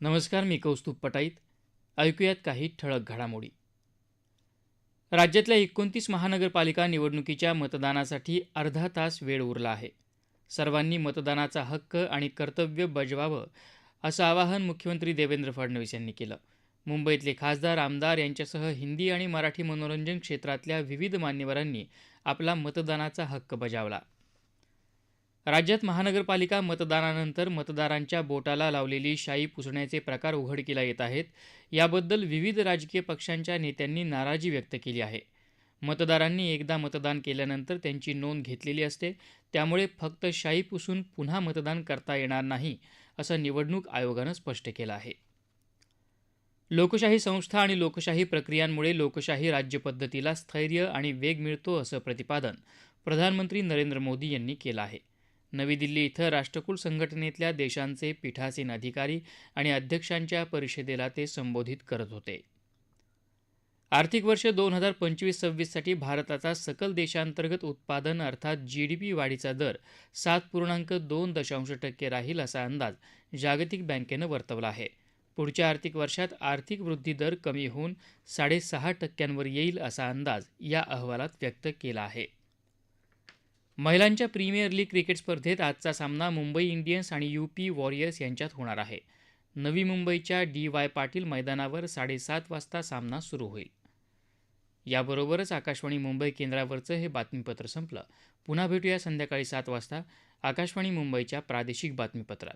नमस्कार मी कौस्तुभ पटाईत. ऐकूयात काही ठळक घडामोडी. राज्यातल्या एकोणतीस महानगरपालिका निवडणुकीच्या मतदानासाठी अर्धा तास वेळ उरला आहे. सर्वांनी मतदानाचा हक्क आणि कर्तव्य बजवावं असं आवाहन मुख्यमंत्री देवेंद्र फडणवीस यांनी केलं. मुंबईतले खासदार आमदार यांच्यासह हिंदी आणि मराठी मनोरंजन क्षेत्रातल्या विविध मान्यवरांनी आपला मतदानाचा हक्क बजावला. राज्यात महानगरपालिका मतदानानंतर मतदारांच्या बोटाला लावलेली शाई पुसण्याचे प्रकार उघडकीला येत आहेत. याबद्दल विविध राजकीय पक्षांच्या नेत्यांनी नाराजी व्यक्त केली आहे. मतदारांनी एकदा मतदान केल्यानंतर त्यांची नोंद घेतलेली असते. त्यामुळे फक्त शाई पुसून पुन्हा मतदान करता येणार नाही असं निवडणूक आयोगानं स्पष्ट केलं आहे. लोकशाही संस्था आणि लोकशाही प्रक्रियांमुळे लोकशाही राज्यपद्धतीला स्थैर्य आणि वेग मिळतो असं प्रतिपादन प्रधानमंत्री नरेंद्र मोदी यांनी केलं आहे. नवी दिल्ली इथं राष्ट्रकुल संघटनेतल्या देशांचे पीठासीन अधिकारी आणि अध्यक्षांच्या परिषदेला ते संबोधित करत होते. आर्थिक वर्ष दोन हजार पंचवीस सव्वीससाठी भारताचा सकल देशांतर्गत उत्पादन अर्थात जी डी पी वाढीचा दर सात पूर्णांक दोन दशांश टक्के राहील असा अंदाज जागतिक बँकेनं वर्तवला आहे. पुढच्या आर्थिक वर्षात आर्थिक वृद्धी दर कमी होऊन साडेसहा टक्क्यांवर येईल असा अंदाज या अहवालात व्यक्त केला आहे. महिलांच्या प्रीमियर लीग क्रिकेट स्पर्धेत आजचा सामना मुंबई इंडियन्स आणि यूपी वॉरियर्स यांच्यात होणार आहे. नवी मुंबईच्या डी वाय पाटील मैदानावर साडेसात वाजता सामना सुरू होईल. याबरोबरच आकाशवाणी मुंबई केंद्रावरचं हे बातमीपत्र संपलं. पुन्हा भेटूया संध्याकाळी सात वाजता आकाशवाणी मुंबईच्या प्रादेशिक बातमीपत्रात.